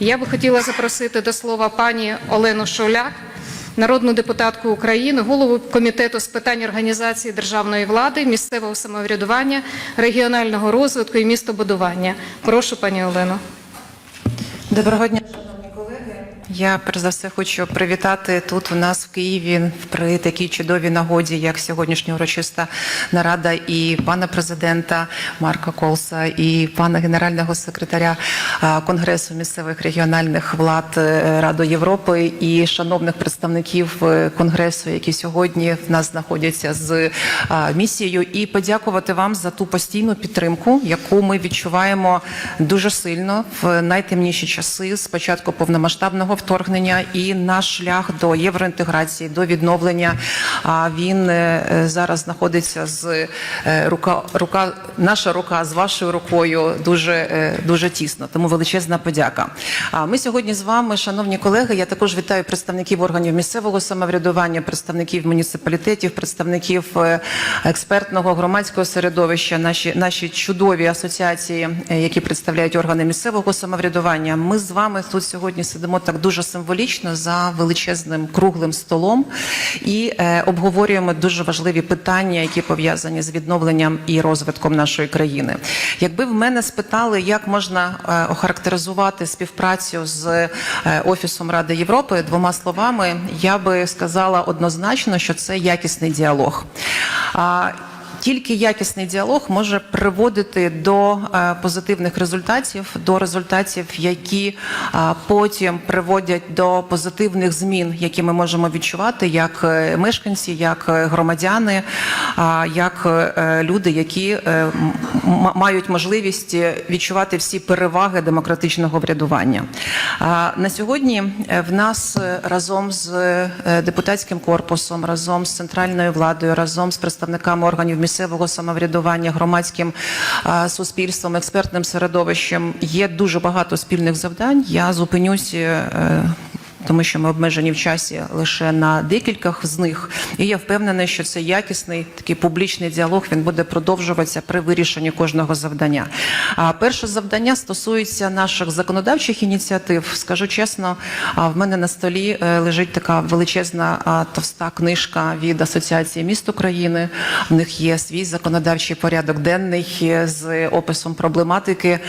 Я би хотіла запросити до слова пані Олену Шуляк, народну депутатку України, голову комітету з питань організації державної влади, місцевого самоврядування, регіонального розвитку і містобудування. Прошу, пані Олено. Доброго дня. Я перш за все хочу привітати тут у нас в Києві при такій чудовій нагоді, як сьогоднішня урочиста нарада, і пана президента Марка Колса, і пана генерального секретаря Конгресу місцевих регіональних влад е, Ради Європи і шановних представників е, Конгресу, які сьогодні в нас знаходяться з місією, і подякувати вам за ту постійну підтримку, яку ми відчуваємо дуже сильно в найтемніші часи з початку повномасштабного вторгнення і наш шлях до євроінтеграції, до відновлення. А він е, зараз знаходиться з е, рука, рука, наша рука з вашою рукою дуже, е, дуже тісно. Тому величезна подяка. А ми сьогодні з вами, шановні колеги. Я також вітаю представників органів місцевого самоврядування, представників муніципалітетів, представників експертного громадського середовища, наші, наші чудові асоціації, які представляють органи місцевого самоврядування. Ми з вами тут сьогодні сидимо так дуже символічно за величезним круглим столом і е, обговорюємо дуже важливі питання, які пов'язані з відновленням і розвитком нашої країни. Якби в мене спитали, як можна е, охарактеризувати співпрацю з е, Офісом Ради Європи двома словами, я би сказала однозначно, що це якісний діалог. А, тільки якісний діалог може приводити до е, позитивних результатів, до результатів, які е, потім приводять до позитивних змін, які ми можемо відчувати як е, мешканці, як громадяни, як люди, які мають можливість відчувати всі переваги демократичного врядування. На сьогодні в нас разом з депутатським корпусом, разом з центральною владою, разом з представниками органів місцевого самоврядування, громадським суспільством, експертним середовищем є дуже багато спільних завдань. Я зупинюсь. Тому що ми обмежені в часі лише на декількох з них, і я впевнена, що це якісний такий публічний діалог. Він буде продовжуватися при вирішенні кожного завдання. А перше завдання стосується наших законодавчих ініціатив. Скажу чесно, в мене на столі е, лежить така величезна товста книжка від Асоціації міст України. В них є свій законодавчий порядок денний е, з описом проблематики.